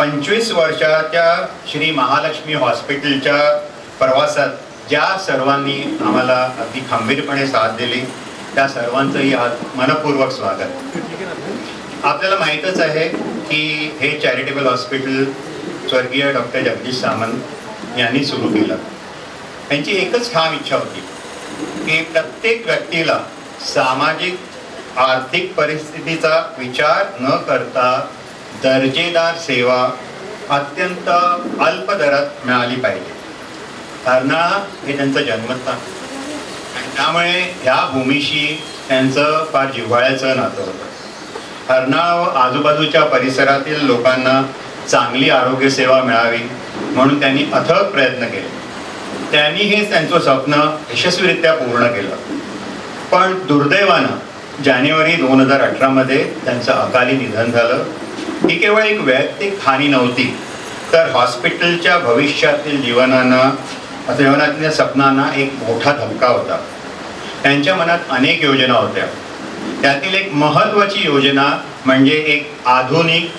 पंचवीस वर्षाच्या श्री महालक्ष्मी हॉस्पिटलच्या प्रवासात ज्या सर्वांनी आम्हाला अगदी खंबीरपणे साथ दिली त्या सर्वांचंही आज मनपूर्वक स्वागत. आपल्याला माहीतच आहे की हे चॅरिटेबल हॉस्पिटल स्वर्गीय डॉक्टर जगदीश सामंत यांनी सुरू केलं. त्यांची एकच ठाम इच्छा होती की प्रत्येक व्यक्तीला सामाजिक आर्थिक परिस्थितीचा विचार न करता दर्जेदार सेवा अत्यंत अल्प दरात मिळाली पाहिजे. कर्नाळा हे त्यांचं जन्मस्थान. आणि त्यामुळे ह्या भूमीशी त्यांचं फार जिव्हाळ्याचं नातं होतं. कर्नाळा व आजूबाजूच्या परिसरातील लोकांना चांगली आरोग्य सेवा मिळावी म्हणून त्यांनी अथक प्रयत्न केले. त्यांनी हे त्यांचं स्वप्न यशस्वीरित्या पूर्ण केलं. पण दुर्दैवानं जानेवारी दोन हजार अठरामध्ये त्यांचं अकाली निधन झालं. ही केवळ एक वैयक्तिक हानी नव्हती तर हॉस्पिटलच्या भविष्यातील जीवनानं जीवनातील सपनांना एक मोठा धमका होता. त्यांच्या मनात अनेक योजना होत्या. त्यातील एक महत्त्वाची योजना म्हणजे एक आधुनिक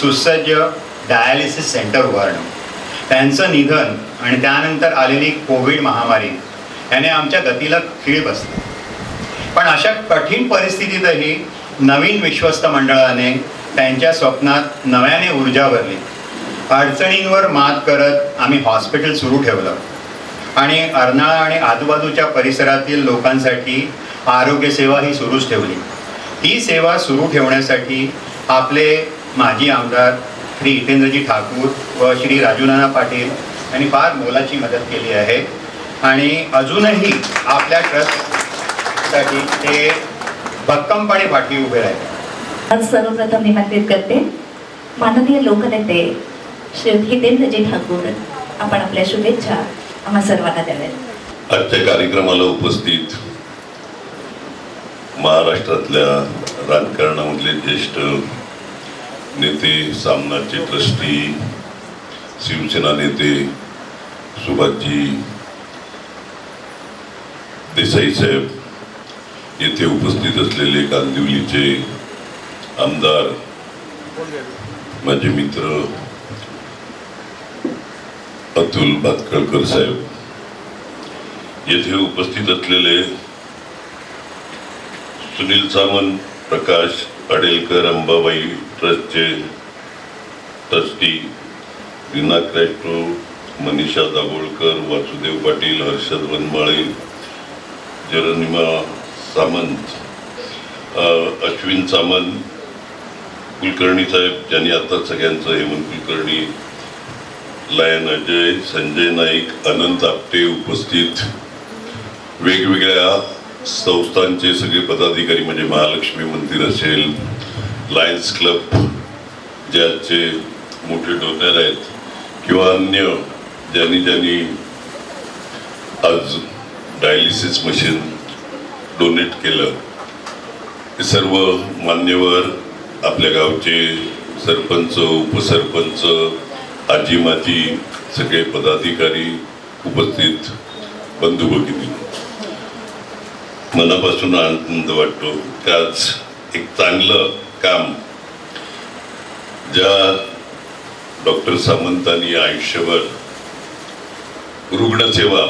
सुसज्ज डायालिसिस सेंटर उभारणं. त्यांचं निधन आणि त्यानंतर आलेली कोविड महामारी याने आमच्या गतीला खीळ बसली. पण अशा कठीण परिस्थितीतही नवीन विश्वस्त मंडळाने त्यांच्या स्वप्नात नव्याने ऊर्जा भरली. अडचणींवर मात करत आम्ही हॉस्पिटल सुरू ठेवलं. आणि अर्नाळा आणि आजूबाजूच्या परिसरातील लोकांसाठी आरोग्य सेवा ही सुरूच ठेवली. ही सेवा सुरू ठेवण्यासाठी आपले माजी आमदार श्री हितेंद्रजी ठाकूर व श्री राजूनाना पाटील यांनी फार मोलाची मदत केली आहे. आणि अजूनही आपल्या ट्रस्टसाठी ते भक्कमपणे पाठी उभे राहिले. आज सर्वप्रथम निमंत्रित करते माननीय लोकनेते श्री हितेंद्रजी ठाकूर. आपण आपल्या शुभेच्छा आम्हा सर्वांना द्याव्यात. आजच्या कार्यक्रमाला उपस्थित महाराष्ट्रातल्या राजकारणामधले ज्येष्ठ नेते सामनाचे ट्रस्टी शिवसेना नेते सुभाषजी देसाई साहेब येथे उपस्थित असलेले कांदिवलीचे आमदार माझे मित्र अतुल भातखळकर साहेब येथे उपस्थित असलेले सुनील सामंत प्रकाश अडेलकर अंबाबाई ट्रस्टचे ट्रस्टी रीना क्रॅस्टो मनीषा दाभोळकर वासुदेव पाटील हर्षद वनमाळे जरनिमा सामंत अश्विन सामंत कुलकर्णी साहेब ज्यांनी आता सगळ्यांचं हेमंत कुलकर्णी लायन अजय संजय नाईक अनंत आपटे उपस्थित. वेगवेगळ्या संस्थांचे सगळे पदाधिकारी म्हणजे महालक्ष्मी मंदिर असेल लायन्स क्लब ज्याचे मोठे डोनर आहेत किंवा अन्य ज्यांनी ज्यांनी आज डायलिसिस मशीन डोनेट केलं हे सर्व मान्यवर आपल्या गावचे सरपंच उपसरपंच आजी माजी सगळे पदाधिकारी उपस्थित बंधू भगिनी मनापासून आनंद वाटतो. त्याच एक चांगलं काम ज्या डॉक्टर सामंतांनी आयुष्यभर रुग्णसेवा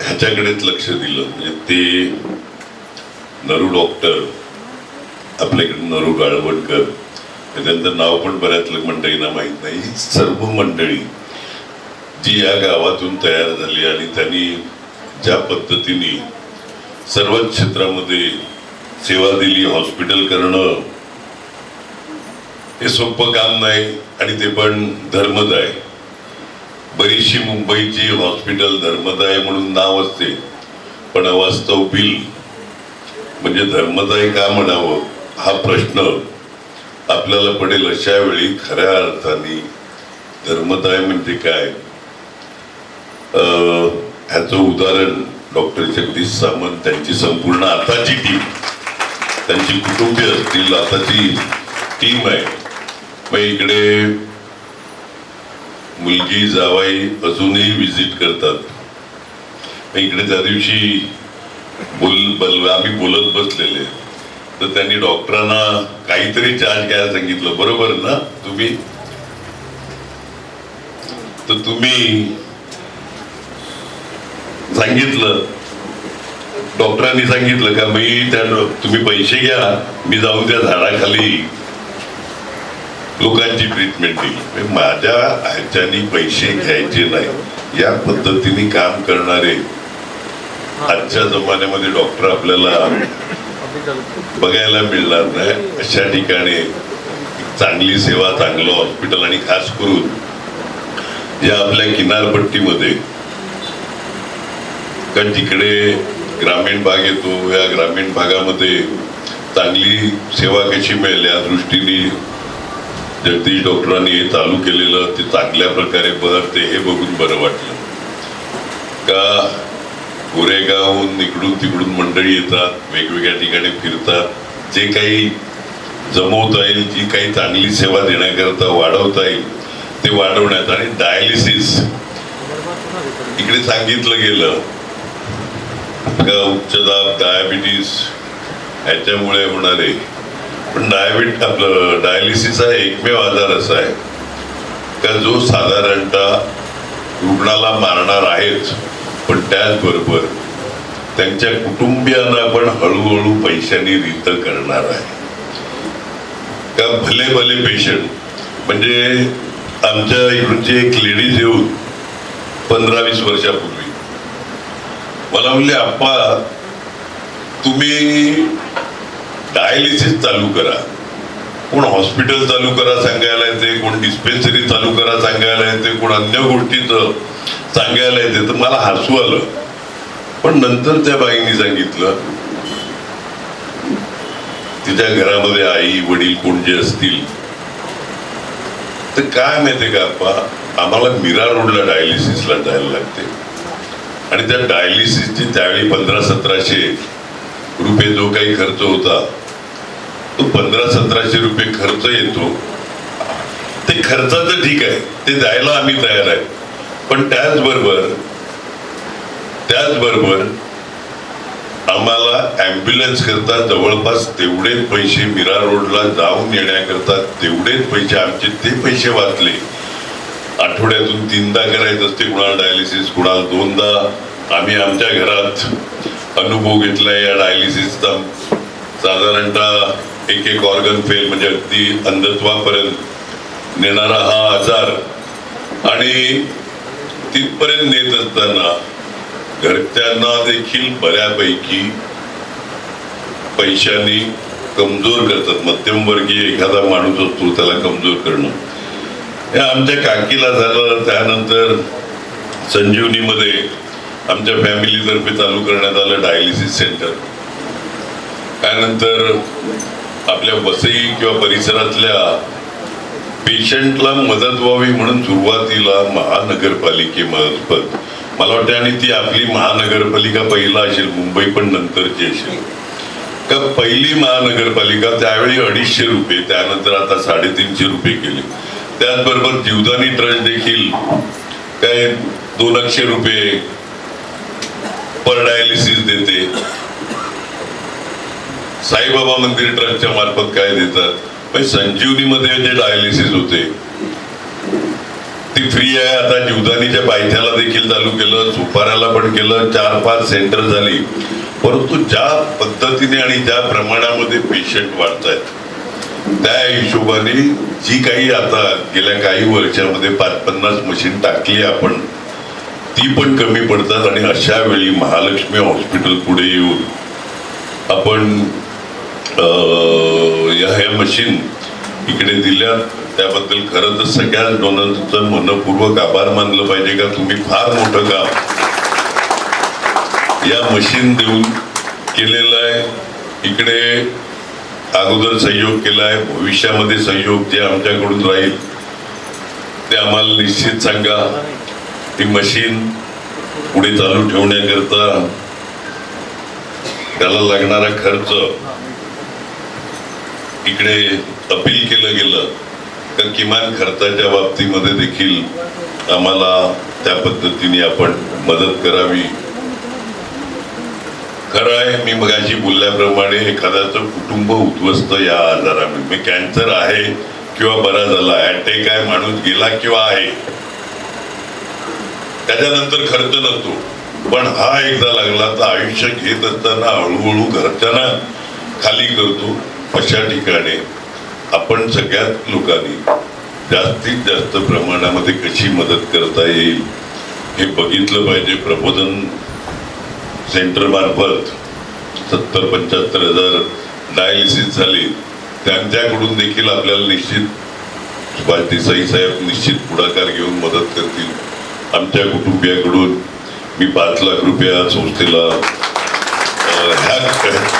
ह्याच्याकडेच लक्ष दिलं. म्हणजे ते नरू डॉक्टर आपल्याकडे नरू गाळवणकर त्यांचं नाव पण बऱ्याच मंडळींना माहीत नाही. सर्व मंडळी जी या गावातून तयार झाली आणि त्यांनी ज्या पद्धतीने सर्वच क्षेत्रामध्ये सेवा दिली हॉस्पिटल करणं हे सोपं काम नाही आणि ते पण धर्मदाय. बरीचशी मुंबईची हॉस्पिटल धर्मदाय म्हणून नाव असते. पण अवास्तव बिल म्हणजे धर्मदाय का म्हणावं? हा प्रश्न आपल्याला पडेल अशा वेळी खऱ्या अर्थाने धर्मदाय म्हणजे काय? अं, ह्याचं उदाहरण डॉक्टर जगदीश सामंत त्यांची संपूर्ण आताची टीम त्यांची कुटुंबीय असतील आताची टीम आहे. मग इकडे मुलगी जावाई अजूनही विजिट करतात. मग इकडे त्या दिवशी बोल बल आम्ही बोलत बसलेले. तर त्यांनी डॉक्टरांना काहीतरी चार्ज घ्यायला सांगितलं. बरोबर ना? तुम्ही? तर तुम्ही सांगितलं. डॉक्टरांनी सांगितलं का मी त्या तुम्ही पैसे घ्या. मी जाऊन त्या झाडाखाली. लोकांची ट्रीटमेंट दिली म्हणजे माझ्या ह्याच्यानी पैसे घ्यायचे नाही. या पद्धतीने काम करणारे आजच्या जमान्यामध्ये डॉक्टर आपल्याला बघायला मिळणार नाही. अशा ठिकाणी चांगली सेवा चांगलं हॉस्पिटल आणि खास करून या आपल्या किनारपट्टीमध्ये कारण तिकडे ग्रामीण भाग येतो या ग्रामीण भागामध्ये चांगली सेवा कशी मिळेल या दृष्टीने जगदीश डॉक्टरांनी हे चालू केलेलं ते चांगल्या प्रकारे बहरते हे बघून बरं वाटलं. गोरेगावहून इकडून तिकडून मंडळी येतात वेगवेगळ्या ठिकाणी फिरतात. जे काही जमवता येईल जी काही चांगली सेवा देण्याकरता वाढवता येईल ते वाढवण्यात. आणि डायलिसिस इकडे सांगितलं गेलं का उच्च दाब डायबिटीस ह्याच्यामुळे होणारे. पण डायबिट आपलं डायलिसिस हा एकमेव आजार असा आहे का जो साधारणतः रुग्णाला मारणार आहेच पण त्याचबरोबर त्यांच्या कुटुंबियांना पण हळूहळू पैशांनी रित करणार आहे. का भले भले पेशंट म्हणजे आमच्या इकडची एक लेडीज येऊन पंधरा वीस वर्षापूर्वी मला म्हणले आप्पा तुम्ही डायलिसिस चालू करा. कोण हॉस्पिटल चालू करा सांगायला येते कोण डिस्पेन्सरी चालू करा सांगायला येते कोण अन्य गोष्टीचं सांगायला येते तर मला हसू आलं. पण नंतर त्या बाईंनी सांगितलं तिच्या घरामध्ये आई वडील कोण जे असतील तर काय माहिती का अप्पा आम्हाला मीरा रोडला डायलिसिसला जायला लागते. आणि त्या डायलिसिसची त्यावेळी पंधरा सतराशे रुपये जो काही खर्च होता तो पंधरा सतराशे रुपये खर्च येतो. ते खर्चाचं ठीक आहे. ते द्यायला आम्ही तयार आहे. पण त्याचबरोबर त्याचबरोबर आम्हाला ॲम्ब्युलन्स करता जवळपास तेवढेच पैसे मीरा रोडला जाऊन येण्याकरता तेवढेच पैसे आमचे ते पैसे वाचले. आठवड्यातून तीनदा करायचं असते कुणाला डायलिसिस कुणाला दोनदा. आम्ही आमच्या घरात अनुभव घेतलाय या डायलिसिसचा साधारणतः एक एक ऑर्गन फेल म्हणजे अगदी अंधत्वापर्यंत नेणारा हा आजार. आणि तिथपर्यंत नेत असताना घरच्यांना देखील बऱ्यापैकी पैशांनी कमजोर करतात. मध्यमवर्गीय एखादा माणूस असतो त्याला कमजोर करणं. हे आमच्या काकीला झालं त्यानंतर संजीवनीमध्ये आमच्या फॅमिलीतर्फे चालू करण्यात आलं डायलिसिस सेंटर. त्यानंतर आपल्या वसई किंवा परिसरातल्या पेशंटला मदत व्हावी म्हणून सुरुवातीला महानगरपालिकेमार्फत मला वाटतं आणि ती आपली महानगरपालिका पहिला असेल मुंबई पण नंतरची असेल. का पहिली महानगरपालिका त्यावेळी अडीचशे रुपये त्यानंतर आता साडेतीनशे रुपये केले. त्याचबरोबर जीवदानी ट्रस्ट देखील काय दोनशे रुपये पर डायलिसिस देते. साईबाबा मंदिर ट्रस्टच्या मार्फत काय देतात? पण संजीवनीमध्ये जे डायलिसिस होते ती फ्री आहे. आता जीवदानीच्या पायथ्याला देखील चालू केलं सुपाऱ्याला पण केलं चार पाच सेंटर झाली. परंतु ज्या पद्धतीने आणि ज्या प्रमाणामध्ये पेशंट वाढत आहेत त्या हिशोबाने जी काही आता गेल्या काही वर्षामध्ये पाच पन्नास मशीन टाकली आपण ती पण कमी पडतात. आणि अशा वेळी महालक्ष्मी हॉस्पिटल पुढे येऊन आपण या ह्या मशीन इकडे दिल्या. त्याबद्दल खरं तर सगळ्याच डोनरचं मनपूर्वक आभार मानलं पाहिजे का? तुम्ही फार मोठं काम या मशीन देऊन केलेलं आहे. इकडे अगोदर सहयोग केला आहे. भविष्यामध्ये सहयोग जे आमच्याकडून राहील ते आम्हाला निश्चित सांगा. ती मशीन पुढे चालू ठेवण्याकरता त्याला लागणारा खर्च इकडे अपील केलं गेलं तर किमान खर्चाच्या बाबतीमध्ये देखील आम्हाला त्या पद्धतीने आपण मदत करावी. खरं आहे मी मगाशी बोलल्याप्रमाणे एखाद्याचं कुटुंब उद्ध्वस्त या आजारामुळे. कॅन्सर आहे किंवा बरा झाला अटॅक आहे माणूस गेला किंवा आहे त्याच्यानंतर खर्च नसतो. पण हा एकदा लागला तर आयुष्य घेत असताना हळूहळू घरच्यांना खाली करतो. अशा ठिकाणी आपण सगळ्यात लोकांनी जास्तीत जास्त प्रमाणामध्ये कशी मदत करता येईल हे बघितलं पाहिजे. प्रबोधन सेंटरमार्फत सत्तर पंच्याहत्तर हजार डायलिसिस झाली. त्यांच्याकडून देखील आपल्याला निश्चित सुभाष देसाई साहेब निश्चित पुढाकार घेऊन मदत करतील. आमच्या कुटुंबियाकडून मी पाच लाख रुपया संस्थेला ह्या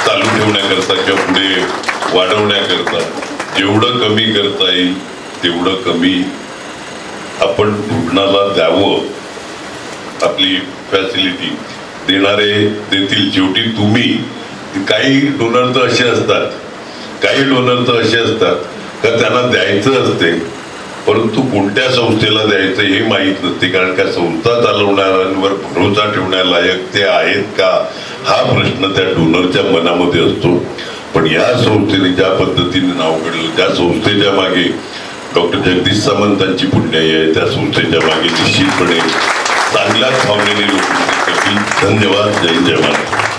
चालू ठेवण्याकरता किंवा पुढे वाढवण्याकरता जेवढं कमी करता येईल तेवढं कमी आपण रुग्णाला द्यावं. आपली फॅसिलिटी देणारे देतील शेवटी तुम्ही. काही डोनर तर असे असतात. काही डोनर तर असे असतात का त्यांना द्यायचं असते. परंतु कोणत्या संस्थेला द्यायचं हे माहीत नसते कारण का संस्था चालवणाऱ्यांवर भरोसा ठेवण्यालायक ते आहेत का? हा प्रश्न त्या डोनरच्या मनामध्ये असतो. पण या संस्थेने ज्या पद्धतीने नाव घडलं त्या संस्थेच्या मागे डॉक्टर जगदीश सामंतांची पुण्याई आहे त्या संस्थेच्या मागे निश्चितपणे चांगल्याच भावनेने लोक धन्यवाद जय जय महाराज